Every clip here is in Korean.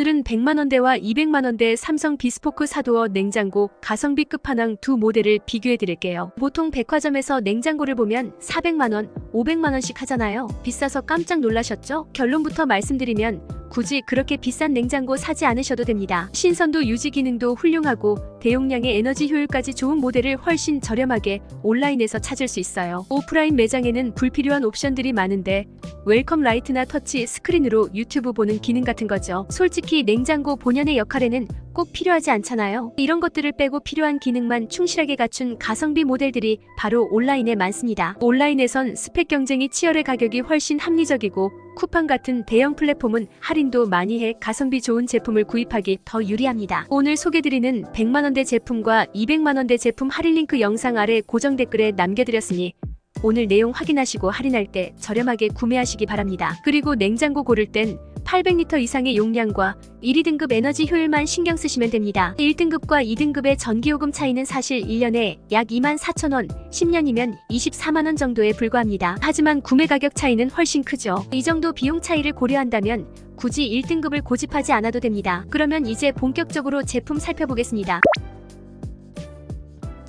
오늘은 100만원대와 200만원대 삼성 비스포크 사도어 냉장고 가성비 끝판왕 두 모델을 비교해 드릴게요. 보통 백화점에서 냉장고를 보면 400만원, 500만원씩 하잖아요. 비싸서 깜짝 놀라셨죠? 결론부터 말씀드리면 굳이 그렇게 비싼 냉장고 사지 않으셔도 됩니다. 신선도 유지 기능도 훌륭하고 대용량의 에너지 효율까지 좋은 모델을 훨씬 저렴하게 온라인에서 찾을 수 있어요. 오프라인 매장에는 불필요한 옵션들이 많은데 웰컴 라이트나 터치 스크린으로 유튜브 보는 기능 같은 거죠. 솔직히 냉장고 본연의 역할에는 꼭 필요하지 않잖아요. 이런 것들을 빼고 필요한 기능만 충실하게 갖춘 가성비 모델들이 바로 온라인에 많습니다. 온라인에선 스펙 경쟁이 치열해 가격이 훨씬 합리적이고 쿠팡 같은 대형 플랫폼은 할인도 많이 해 가성비 좋은 제품을 구입하기 더 유리합니다. 오늘 소개드리는 100만원대 제품과 200만원대 제품 할인 링크 영상 아래 고정 댓글에 남겨드렸으니 오늘 내용 확인하시고 할인할 때 저렴하게 구매하시기 바랍니다. 그리고 냉장고 고를 땐 800리터 이상의 용량과 1위 등급 에너지 효율만 신경 쓰시면 됩니다. 1등급과 2등급의 전기요금 차이는 사실 1년에 약 2만 4천원, 10년이면 24만원 정도에 불과합니다. 하지만 구매 가격 차이는 훨씬 크죠. 이 정도 비용 차이를 고려한다면 굳이 1등급을 고집하지 않아도 됩니다. 그러면 이제 본격적으로 제품 살펴보겠습니다.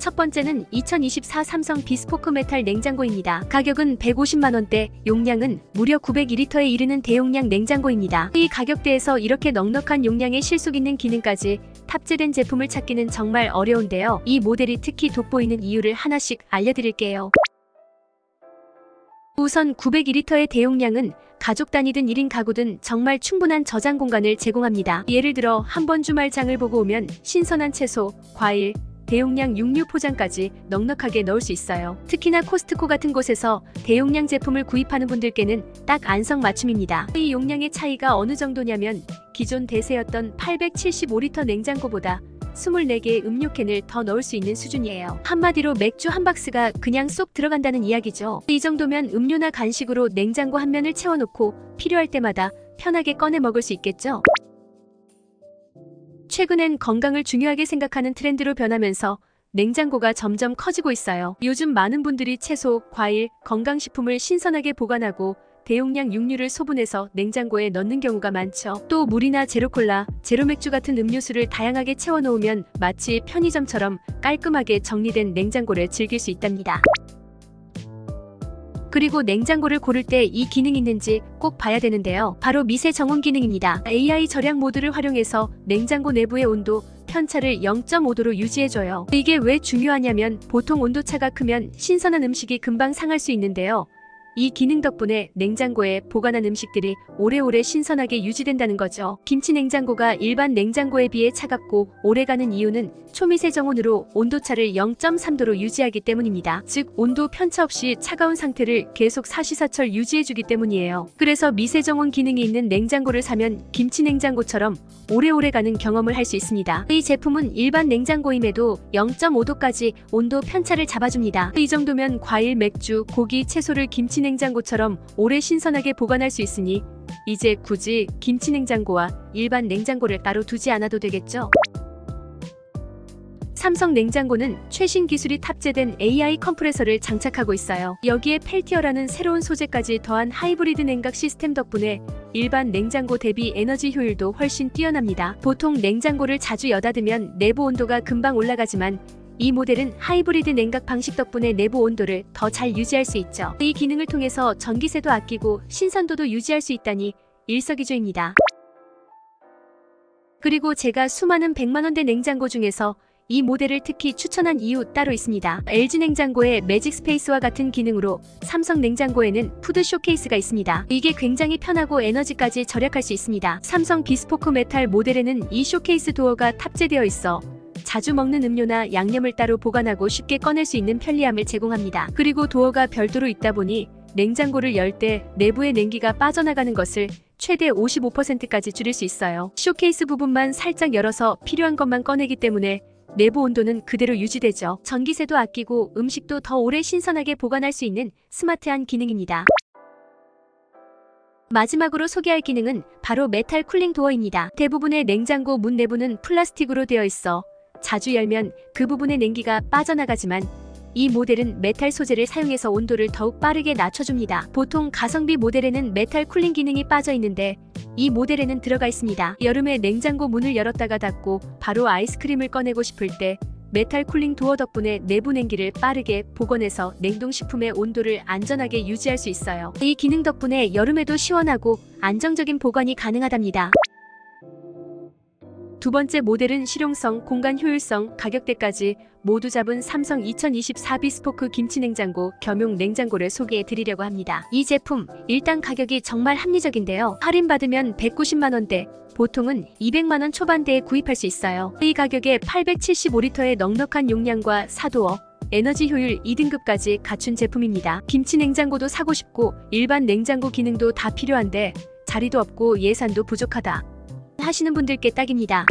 첫 번째는 2024 삼성 비스포크 메탈 냉장고입니다. 가격은 150만원대, 용량은 무려 901리터에 이르는 대용량 냉장고입니다. 이 가격대에서 이렇게 넉넉한 용량의 실속 있는 기능까지 탑재된 제품을 찾기는 정말 어려운데요. 이 모델이 특히 돋보이는 이유를 하나씩 알려드릴게요. 우선 901리터의 대용량은 가족 단위든 1인 가구든 정말 충분한 저장 공간을 제공합니다. 예를 들어 한 번 주말 장을 보고 오면 신선한 채소, 과일, 대용량 육류 포장까지 넉넉하게 넣을 수 있어요. 특히나 코스트코 같은 곳에서 대용량 제품을 구입하는 분들께는 딱 안성맞춤입니다. 이 용량의 차이가 어느 정도냐면 기존 대세였던 875리터 냉장고보다 24개의 음료캔을 더 넣을 수 있는 수준이에요. 한마디로 맥주 한 박스가 그냥 쏙 들어간다는 이야기죠. 이 정도면 음료나 간식으로 냉장고 한 면을 채워놓고 필요할 때마다 편하게 꺼내 먹을 수 있겠죠. 최근엔 건강을 중요하게 생각하는 트렌드로 변하면서 냉장고가 점점 커지고 있어요. 요즘 많은 분들이 채소, 과일, 건강식품을 신선하게 보관하고 대용량 육류를 소분해서 냉장고에 넣는 경우가 많죠. 또 물이나 제로콜라, 제로맥주 같은 음료수를 다양하게 채워놓으면 마치 편의점처럼 깔끔하게 정리된 냉장고를 즐길 수 있답니다. 그리고 냉장고를 고를 때 이 기능이 있는지 꼭 봐야 되는데요. 바로 미세 정온 기능입니다. AI 절약 모드를 활용해서 냉장고 내부의 온도, 편차를 0.5도로 유지해줘요. 이게 왜 중요하냐면 보통 온도차가 크면 신선한 음식이 금방 상할 수 있는데요. 이 기능 덕분에 냉장고에 보관한 음식들이 오래오래 신선하게 유지된다는 거죠. 김치 냉장고가 일반 냉장고에 비해 차갑고 오래가는 이유는 초미세 정온으로 온도차를 0.3도로 유지하기 때문입니다. 즉 온도 편차 없이 차가운 상태를 계속 사시사철 유지해주기 때문이에요. 그래서 미세 정온 기능이 있는 냉장고를 사면 김치 냉장고처럼 오래오래 가는 경험을 할 수 있습니다. 이 제품은 일반 냉장고임에도 0.5도까지 온도 편차를 잡아줍니다. 이 정도면 과일, 맥주, 고기, 채소를 김치 냉장고처럼 오래 신선하게 보관할 수 있으니 이제 굳이 김치 냉장고와 일반 냉장고를 따로 두지 않아도 되겠죠? 삼성 냉장고는 최신 기술이 탑재된 AI 컴프레서를 장착하고 있어요. 여기에 펠티어라는 새로운 소재까지 더한 하이브리드 냉각 시스템 덕분에 일반 냉장고 대비 에너지 효율도 훨씬 뛰어납니다. 보통 냉장고를 자주 여닫으면 내부 온도가 금방 올라가지만 이 모델은 하이브리드 냉각 방식 덕분에 내부 온도를 더 잘 유지할 수 있죠. 이 기능을 통해서 전기세도 아끼고 신선도도 유지할 수 있다니 일석이조입니다. 그리고 제가 수많은 100만원대 냉장고 중에서 이 모델을 특히 추천한 이유 따로 있습니다. LG 냉장고의 매직 스페이스와 같은 기능으로 삼성 냉장고에는 푸드 쇼케이스가 있습니다. 이게 굉장히 편하고 에너지까지 절약할 수 있습니다. 삼성 비스포크 메탈 모델에는 이 쇼케이스 도어가 탑재되어 있어 자주 먹는 음료나 양념을 따로 보관하고 쉽게 꺼낼 수 있는 편리함을 제공합니다. 그리고 도어가 별도로 있다 보니 냉장고를 열 때 내부의 냉기가 빠져나가는 것을 최대 55%까지 줄일 수 있어요. 쇼케이스 부분만 살짝 열어서 필요한 것만 꺼내기 때문에 내부 온도는 그대로 유지되죠. 전기세도 아끼고 음식도 더 오래 신선하게 보관할 수 있는 스마트한 기능입니다. 마지막으로 소개할 기능은 바로 메탈 쿨링 도어입니다. 대부분의 냉장고 문 내부는 플라스틱으로 되어 있어 자주 열면 그 부분의 냉기가 빠져나가지만 이 모델은 메탈 소재를 사용해서 온도를 더욱 빠르게 낮춰줍니다. 보통 가성비 모델에는 메탈 쿨링 기능이 빠져 있는데 이 모델에는 들어가 있습니다. 여름에 냉장고 문을 열었다가 닫고 바로 아이스크림을 꺼내고 싶을 때 메탈 쿨링 도어 덕분에 내부 냉기를 빠르게 복원해서 냉동식품의 온도를 안전하게 유지할 수 있어요. 이 기능 덕분에 여름에도 시원하고 안정적인 보관이 가능하답니다. 두 번째 모델은 실용성, 공간 효율성, 가격대까지 모두 잡은 삼성 2024 비스포크 김치 냉장고 겸용 냉장고를 소개해 드리려고 합니다. 이 제품 일단 가격이 정말 합리적인데요. 할인받으면 190만 원대, 보통은 200만 원 초반대에 구입할 수 있어요. 이 가격에 875리터의 넉넉한 용량과 사도어, 에너지 효율 2등급까지 갖춘 제품입니다. 김치 냉장고도 사고 싶고 일반 냉장고 기능도 다 필요한데 자리도 없고 예산도 부족하다. 하시는 분들께 딱입니다.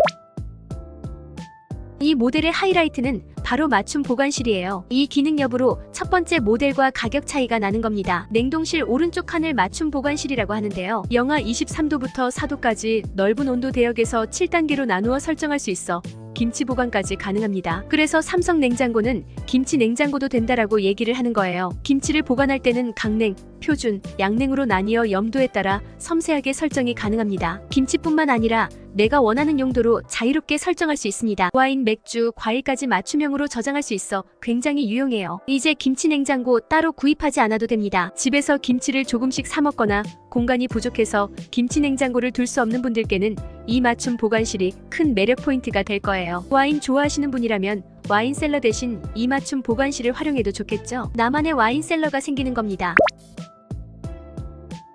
이 모델의 하이라이트는 바로 맞춤 보관실이에요. 이 기능 여부로 첫 번째 모델과 가격 차이가 나는 겁니다. 냉동실 오른쪽 칸을 맞춤 보관실이라고 하는데요. 영하 23도부터 4도까지 넓은 온도 대역에서 7단계로 나누어 설정할 수 있어 김치 보관까지 가능합니다. 그래서 삼성 냉장고는 김치 냉장고도 된다라고 얘기를 하는 거예요. 김치를 보관할 때는 강냉, 표준, 양냉으로 나뉘어 염도에 따라 섬세하게 설정이 가능합니다. 김치뿐만 아니라 내가 원하는 용도로 자유롭게 설정할 수 있습니다. 와인, 맥주, 과일까지 맞춤형으로 저장할 수 있어 굉장히 유용해요. 이제 김치 냉장고 따로 구입하지 않아도 됩니다. 집에서 김치를 조금씩 사 먹거나 공간이 부족해서 김치 냉장고를 둘 수 없는 분들께는 이 맞춤 보관실이 큰 매력 포인트가 될 거예요. 와인 좋아하시는 분이라면 와인 셀러 대신 이 맞춤 보관실을 활용해도 좋겠죠. 나만의 와인 셀러가 생기는 겁니다.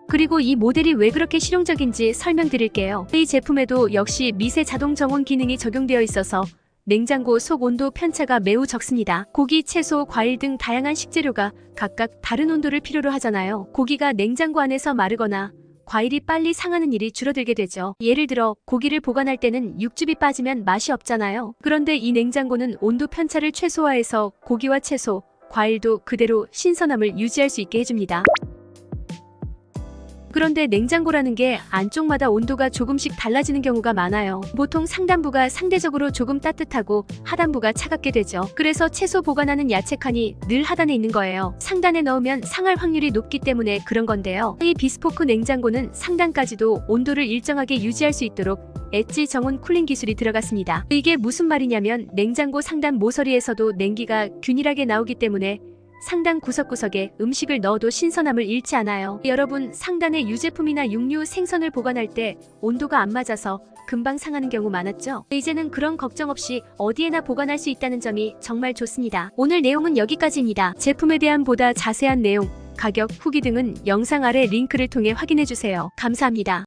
그리고 이 모델이 왜 그렇게 실용적인지 설명드릴게요. 이 제품에도 역시 미세 자동 정원 기능이 적용되어 있어서 냉장고 속 온도 편차가 매우 적습니다. 고기, 채소, 과일 등 다양한 식재료가 각각 다른 온도를 필요로 하잖아요. 고기가 냉장고 안에서 마르거나 과일이 빨리 상하는 일이 줄어들게 되죠. 예를 들어 고기를 보관할 때는 육즙이 빠지면 맛이 없잖아요. 그런데 이 냉장고는 온도 편차를 최소화해서 고기와 채소, 과일도 그대로 신선함을 유지할 수 있게 해줍니다. 그런데 냉장고라는 게 안쪽마다 온도가 조금씩 달라지는 경우가 많아요. 보통 상단부가 상대적으로 조금 따뜻하고 하단부가 차갑게 되죠. 그래서 채소 보관하는 야채 칸이 늘 하단에 있는 거예요. 상단에 넣으면 상할 확률이 높기 때문에 그런 건데요. 이 비스포크 냉장고는 상단까지도 온도를 일정하게 유지할 수 있도록 엣지 정온 쿨링 기술이 들어갔습니다. 이게 무슨 말이냐면 냉장고 상단 모서리에서도 냉기가 균일하게 나오기 때문에 상단 구석구석에 음식을 넣어도 신선함을 잃지 않아요. 여러분, 상단에 유제품이나 육류, 생선을 보관할 때 온도가 안 맞아서 금방 상하는 경우 많았죠? 이제는 그런 걱정 없이 어디에나 보관할 수 있다는 점이 정말 좋습니다. 오늘 내용은 여기까지입니다. 제품에 대한 보다 자세한 내용, 가격, 후기 등은 영상 아래 링크를 통해 확인해주세요. 감사합니다.